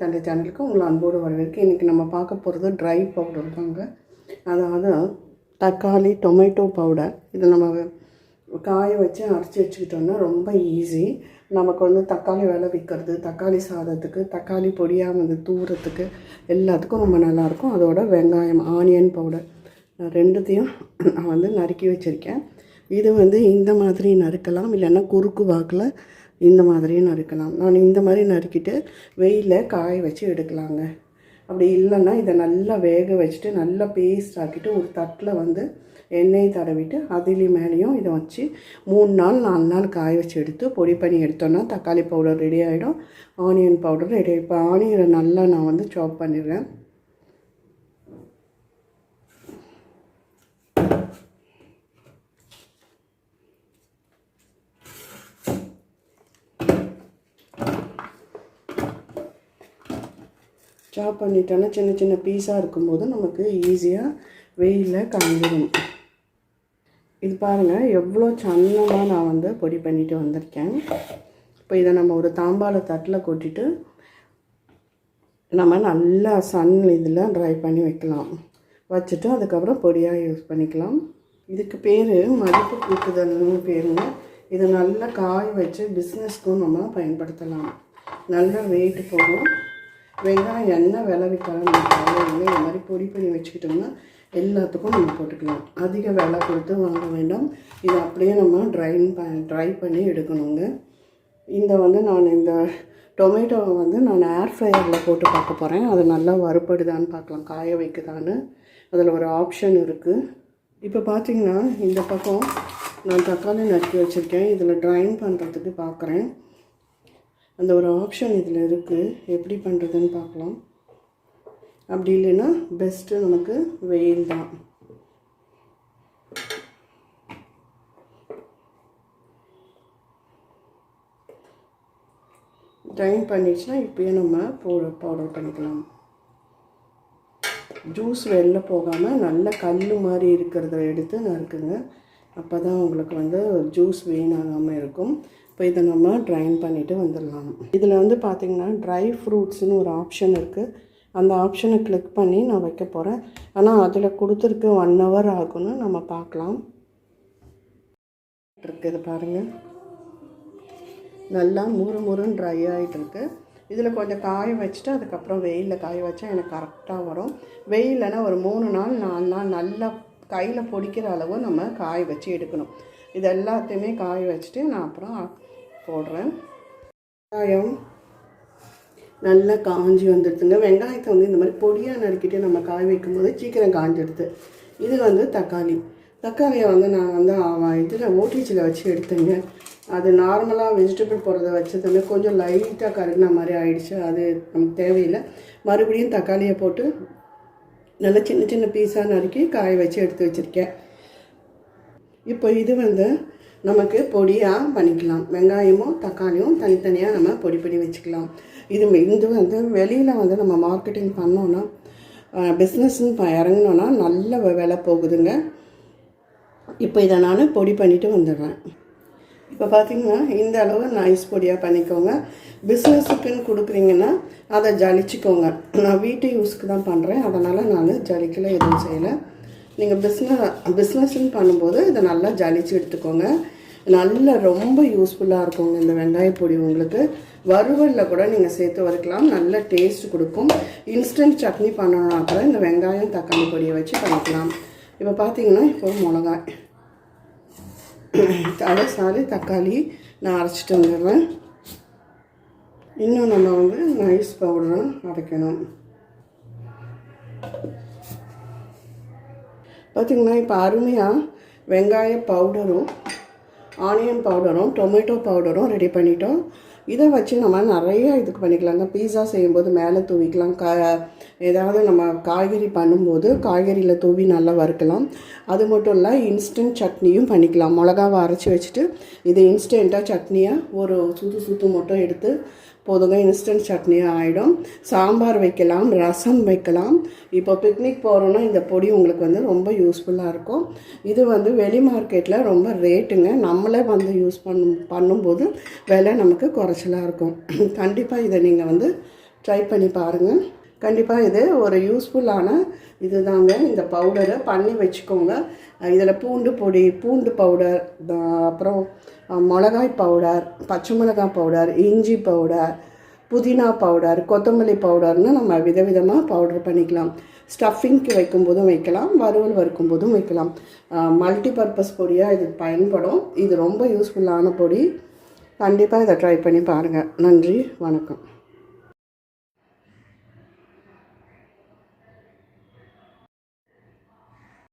தந்தை சேனலுக்கு உங்களை அன்போடு வரவேற்கு. இன்றைக்கி நம்ம பார்க்க போகிறது ட்ரை பவுடர் தாங்க. அதாவது தக்காளி டொமேட்டோ பவுடர் இது நம்ம காய வச்சு அரைச்சி வச்சுக்கிட்டோம்னா ரொம்ப ஈஸி நமக்கு வந்து தக்காளி விலை விற்கிறது தக்காளி சாதத்துக்கு தக்காளி பொடியாக வந்து தூரத்துக்கு எல்லாத்துக்கும் ரொம்ப நல்லாயிருக்கும். அதோட வெங்காயம் ஆனியன் பவுடர் நான் ரெண்டுத்தையும் நான் வந்து நறுக்கி வச்சுருக்கேன். இது வந்து இந்த மாதிரி நறுக்கலாம் இல்லைன்னா குறுக்கு வாக்கில் இந்த மாதிரியும் நறுக்கலாம். நான் இந்த மாதிரி நறுக்கிட்டு வெயிலில் காய வச்சு எடுக்கலாங்க. அப்படி இல்லைன்னா இதை நல்லா வேக வச்சுட்டு நல்லா பேஸ்ட் ஆக்கிட்டு ஒரு தட்டில் வந்து எண்ணெய் தடவிட்டு அதுலேயும் மேலேயும் இதை வச்சு மூணு நாள் நாலு நாள் காய வச்சு எடுத்து பொடி பண்ணி எடுத்தோன்னா தக்காளி பவுடர் ரெடி ஆகிடும் ஆனியன் பவுடர் ரெடி இப்போ ஆனியனை நல்லா நான் வந்து சாப் பண்ணிடுறேன். சாப் பண்ணிட்டோன்னா சின்ன சின்ன பீஸாக இருக்கும்போது நமக்கு ஈஸியாக வெயிலில் காஞ்சிடும் இது பாருங்கள் எவ்வளோ சன்னமாக நான் வந்து பொடி பண்ணிட்டு வந்திருக்கேன். இப்போ இதை நம்ம ஒரு தாம்பால தட்டில் கொட்டிட்டு நம்ம நல்லா சன் இதில் ட்ரை பண்ணி வைக்கலாம். வச்சுட்டு அதுக்கப்புறம் பொடியாக யூஸ் பண்ணிக்கலாம். இதுக்கு பேர் மதிப்பு கூட்டுதல்னு பேருங்க. இதை நல்லா காய வச்சு பிஸ்னஸ்க்கும் நம்ம பயன்படுத்தலாம். நல்ல வெயிட் போகும். வெங்காயம் என்ன விலை விற்காலும் நம்ம காலையில் இந்த மாதிரி பொடி பண்ணி வச்சுக்கிட்டோம்னா எல்லாத்துக்கும் நம்ம போட்டுக்கலாம். அதிக விலை கொடுத்து வாங்க வேண்டாம். இதை அப்படியே நம்ம ட்ரைன் ப ட்ரை பண்ணி எடுக்கணுங்க. இந்த வந்து நான் இந்த டொமேட்டோவை வந்து நான் ஏர் ஃப்ரையரில் போட்டு பார்க்க போகிறேன் அது நல்லா வறுப்படுதான்னு பார்க்கலாம். காய வைக்குதான்னு. அதில் ஒரு ஆப்ஷன் இருக்குது இப்போ பார்த்தீங்கன்னா இந்த பக்கம் நான் தக்காளி நறுக்கி வச்சுருக்கேன். இதில் ட்ரைன் பண்ணுறதுக்கு பார்க்குறேன். அந்த ஒரு ஆப்ஷன் இதில் இருக்குது எப்படி பண்ணுறதுன்னு பார்க்கலாம். அப்படி இல்லைன்னா பெஸ்ட்டு நமக்கு வெயில் தான். ட்ரைன் பண்ணிடுச்சுன்னா இப்போயே நம்ம பவுடர் பவுடர் பண்ணிக்கலாம். ஜூஸ் வெளில போகாமல் நல்ல கல் மாதிரி இருக்கிறத எடுத்து நறுக்குங்க. அப்போ தான் உங்களுக்கு வந்து ஜூஸ் வீணாகாமல் இருக்கும். இப்போ இதை நம்ம ட்ரைன் பண்ணிவிட்டு வந்துடலாம். இதில் வந்து பார்த்திங்கன்னா ட்ரை ஃப்ரூட்ஸ்னு ஒரு ஆப்ஷன் இருக்குது அந்த ஆப்ஷனை கிளிக் பண்ணி நான் வைக்க போகிறேன் ஆனால் அதில் கொடுத்துருக்கு ஒன் ஹவர் ஆகும்னு நம்ம பார்க்கலாம். இருக்குது பாருங்கள் நல்லா முறு முறுன்னு ட்ரை ஆகிட்டுருக்கு இதில் கொஞ்சம் காய வச்சுட்டு அதுக்கப்புறம் வெயிலில் காய வச்சா எனக்கு கரெக்டாக வரும். வெயிலனா ஒரு மூணு நாள் நாலு நாள் நல்லா கையில் பொடிக்கிற அளவு நம்ம காய வச்சு எடுக்கணும். இது எல்லாத்தையுமே காய வச்சுட்டு நான் அப்புறம் போடுறேன். வெங்காயம் நல்லா காஞ்சி வந்துடுதுங்க. வெங்காயத்தை வந்து இந்த மாதிரி பொடியாக நறுக்கிட்டு நம்ம காய வைக்கும்போது சீக்கிரம் காஞ்சிடுது. இது வந்து தக்காளி. தக்காளியை வந்து நான் வந்து இதில் ஓடிஜியில் வச்சு எடுத்தேங்க. அது நார்மலாக வெஜிடபிள் போடுறத வச்சதுமே கொஞ்சம் லைட்டாக கருகின மாதிரி ஆயிடுச்சு. அது நமக்கு தேவையில்லை. மறுபடியும் தக்காளியை போட்டு நல்லா சின்ன சின்ன பீஸாக நறுக்கி காய வச்சு எடுத்து வச்சுருக்கேன். இப்போ இது வந்து நமக்கு பொடியாக பண்ணிக்கலாம். வெங்காயமும் தக்காளியும் தனித்தனியாக நம்ம பொடி பண்ணி வச்சுக்கலாம். இது இது வந்து வெளியில் வந்து நம்ம மார்க்கெட்டிங் பண்ணோன்னா பிஸ்னஸ்ன்னு இறங்கினோன்னா நல்ல விலை போகுதுங்க. இப்போ இதை நான் பொடி பண்ணிவிட்டு வந்துடுறேன். இப்போ பார்த்தீங்கன்னா இந்த அளவு நைஸ் பொடியாக பண்ணிக்கோங்க. பிஸ்னஸுக்குன்னு கொடுக்குறீங்கன்னா அதை ஜலிச்சுக்கோங்க. நான் வீட்டு யூஸ்க்கு தான் பண்ணுறேன் அதனால் நான் ஜலிக்கல எதுவும் செய்யலை. நீங்கள் பிஸ்னஸ் பிஸ்னஸ்ன்னு பண்ணும்போது இதை நல்லா ஜலிச்சு எடுத்துக்கோங்க. நல்ல ரொம்ப யூஸ்ஃபுல்லாக இருக்குங்க இந்த வெங்காய பொடி உங்களுக்கு. வறுவலில் கூட நீங்கள் சேர்த்து வறுக்கலாம். நல்ல டேஸ்ட் கொடுக்கும். இன்ஸ்டன்ட் சட்னி பண்ணணும்னா கூட இந்த வெங்காயம் தக்காளி பொடியை வச்சு பண்ணிக்கலாம். இப்போ பார்த்தீங்கன்னா இப்போ மிளகாய். தலை சாலை தக்காளி நான் அரைச்சிட்டு வந்துடுறேன். இன்னும் நம்ம வந்து நைஸ் பவுடரும் அரைக்கணும். பார்த்திங்கன்னா இப்போ அருமையாக வெங்காய பவுடரும் ஆனியன் பவுடரும் டொமேட்டோ பவுடரும் ரெடி பண்ணிட்டோம். இதை வச்சு நம்ம நிறைய இதுக்கு பண்ணிக்கலாங்க பீஸா செய்யும்போது மேலே தூவிக்கலாம். கா ஏதாவது நம்ம காய்கறி பண்ணும்போது காய்கறியில் தூவி நல்லா வறுக்கலாம். அது மட்டும் இல்லை இன்ஸ்டன்ட் சட்னியும் பண்ணிக்கலாம். மிளகாவை அரைச்சி வச்சுட்டு இது இன்ஸ்டண்ட்டாக சட்னியாக ஒரு சுத்து சுத்து மட்டும் எடுத்து போதுங்க இன்ஸ்டன்ட் சட்னியாக ஆகிடும் சாம்பார் வைக்கலாம் ரசம் வைக்கலாம். இப்போ பிக்னிக் போகிறோன்னா இந்த பொடி உங்களுக்கு வந்து ரொம்ப யூஸ்ஃபுல்லாக இருக்கும். இது வந்து வெளி மார்க்கெட்டில் ரொம்ப ரேட்டுங்க நம்மளே வந்து யூஸ் பண்ணும் பண்ணும்போது விலை நமக்கு குறைச்சலாக இருக்கும். கண்டிப்பாக இதை நீங்கள் வந்து ட்ரை பண்ணி பாருங்கள் கண்டிப்பாக இது ஒரு யூஸ்ஃபுல்லான இதுதாங்க. இந்த பவுடரை பண்ணி வச்சுக்கோங்க. இதில் பூண்டு பொடி பூண்டு பவுடர் அப்புறம் மிளகாய் பவுடர் பச்சை மிளகாய் பவுடர் இஞ்சி பவுடர் புதினா பவுடர் கொத்தமல்லி பவுடர்னு நம்ம விதவிதமாக பவுடர் பண்ணிக்கலாம். ஸ்டஃபிங்க்கு வைக்கும்போதும் வைக்கலாம். வறுவல் வறுக்கும் போதும் வைக்கலாம். மல்டி பர்பஸ் பொடியாக இது பயன்படும். இது ரொம்ப யூஸ்ஃபுல்லான பொடி. கண்டிப்பாக இதை ட்ரை பண்ணி பாருங்கள் நன்றி. வணக்கம்.